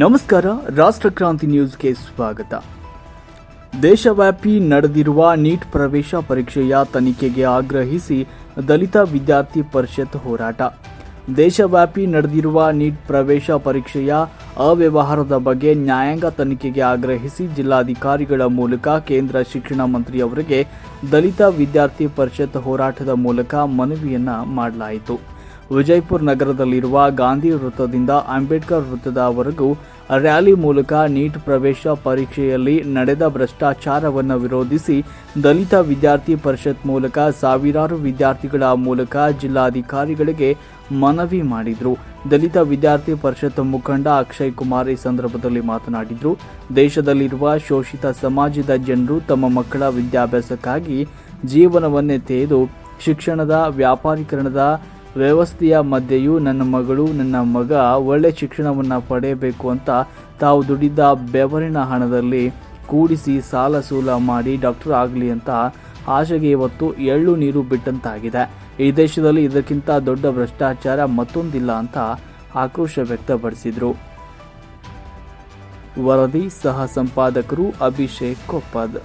ನಮಸ್ಕಾರ ರಾಷ್ಟ್ರಕ್ರಾಂತಿ ನ್ಯೂಸ್ಗೆ ಸ್ವಾಗತ. ದೇಶವ್ಯಾಪಿ ನಡೆದಿರುವ ನೀಟ್ ಪ್ರವೇಶ ಪರೀಕ್ಷೆಯ ತನಿಖೆಗೆ ಆಗ್ರಹಿಸಿ ದಲಿತ ವಿದ್ಯಾರ್ಥಿ ಪರಿಷತ್ ಹೋರಾಟ. ದೇಶವ್ಯಾಪಿ ನಡೆದಿರುವ ನೀಟ್ ಪ್ರವೇಶ ಪರೀಕ್ಷೆಯ ಅವ್ಯವಹಾರದ ಬಗ್ಗೆ ನ್ಯಾಯಾಂಗ ತನಿಖೆಗೆ ಆಗ್ರಹಿಸಿ ಜಿಲ್ಲಾಧಿಕಾರಿಗಳ ಮೂಲಕ ಕೇಂದ್ರ ಶಿಕ್ಷಣ ಮಂತ್ರಿಯವರಿಗೆ ದಲಿತ ವಿದ್ಯಾರ್ಥಿ ಪರಿಷತ್ ಹೋರಾಟದ ಮೂಲಕ ಮನವಿಯನ್ನ ಮಾಡಲಾಯಿತು. ವಿಜಯಪುರ ನಗರದಲ್ಲಿರುವ ಗಾಂಧಿ ವೃತ್ತದಿಂದ ಅಂಬೇಡ್ಕರ್ ವೃತ್ತದವರೆಗೂ ರ್ಯಾಲಿ ಮೂಲಕ ನೀಟ್ ಪ್ರವೇಶ ಪರೀಕ್ಷೆಯಲ್ಲಿ ನಡೆದ ಭ್ರಷ್ಟಾಚಾರವನ್ನು ವಿರೋಧಿಸಿ ದಲಿತ ವಿದ್ಯಾರ್ಥಿ ಪರಿಷತ್ ಮೂಲಕ ಸಾವಿರಾರು ವಿದ್ಯಾರ್ಥಿಗಳ ಮೂಲಕ ಜಿಲ್ಲಾಧಿಕಾರಿಗಳಿಗೆ ಮನವಿ ಮಾಡಿದರು. ದಲಿತ ವಿದ್ಯಾರ್ಥಿ ಪರಿಷತ್ ಮುಖಂಡ ಅಕ್ಷಯ್ ಕುಮಾರ್ ಈ ಸಂದರ್ಭದಲ್ಲಿ ಮಾತನಾಡಿದರು. ದೇಶದಲ್ಲಿರುವ ಶೋಷಿತ ಸಮಾಜದ ಜನರು ತಮ್ಮ ಮಕ್ಕಳ ವಿದ್ಯಾಭ್ಯಾಸಕ್ಕಾಗಿ ಜೀವನವನ್ನೇ ತೆಗೆದು ಶಿಕ್ಷಣದ ವ್ಯಾಪಾರೀಕರಣದ ವ್ಯವಸ್ಥೆಯ ಮಧ್ಯೆಯೂ ನನ್ನ ಮಗಳು, ನನ್ನ ಮಗ ಒಳ್ಳೆ ಶಿಕ್ಷಣವನ್ನು ಪಡೆಯಬೇಕು ಅಂತ ತಾವು ದುಡಿದ ಬೆವರಿನ ಹಣದಲ್ಲಿ ಕೂಡಿಸಿ ಸಾಲ ಸೂಲ ಮಾಡಿ ಡಾಕ್ಟರ್ ಆಗಲಿ ಅಂತ ಆಶೆಗೆ ಇವತ್ತು ಎಳ್ಳು ನೀರು ಬಿಟ್ಟಂತಾಗಿದೆ. ಈ ದೇಶದಲ್ಲಿ ಇದಕ್ಕಿಂತ ದೊಡ್ಡ ಭ್ರಷ್ಟಾಚಾರ ಮತ್ತೊಂದಿಲ್ಲ ಅಂತ ಆಕ್ರೋಶ ವ್ಯಕ್ತಪಡಿಸಿದರು. ವರದಿ ಸಹ ಸಂಪಾದಕರು ಅಭಿಷೇಕ್ ಕೊಪ್ಪದ್.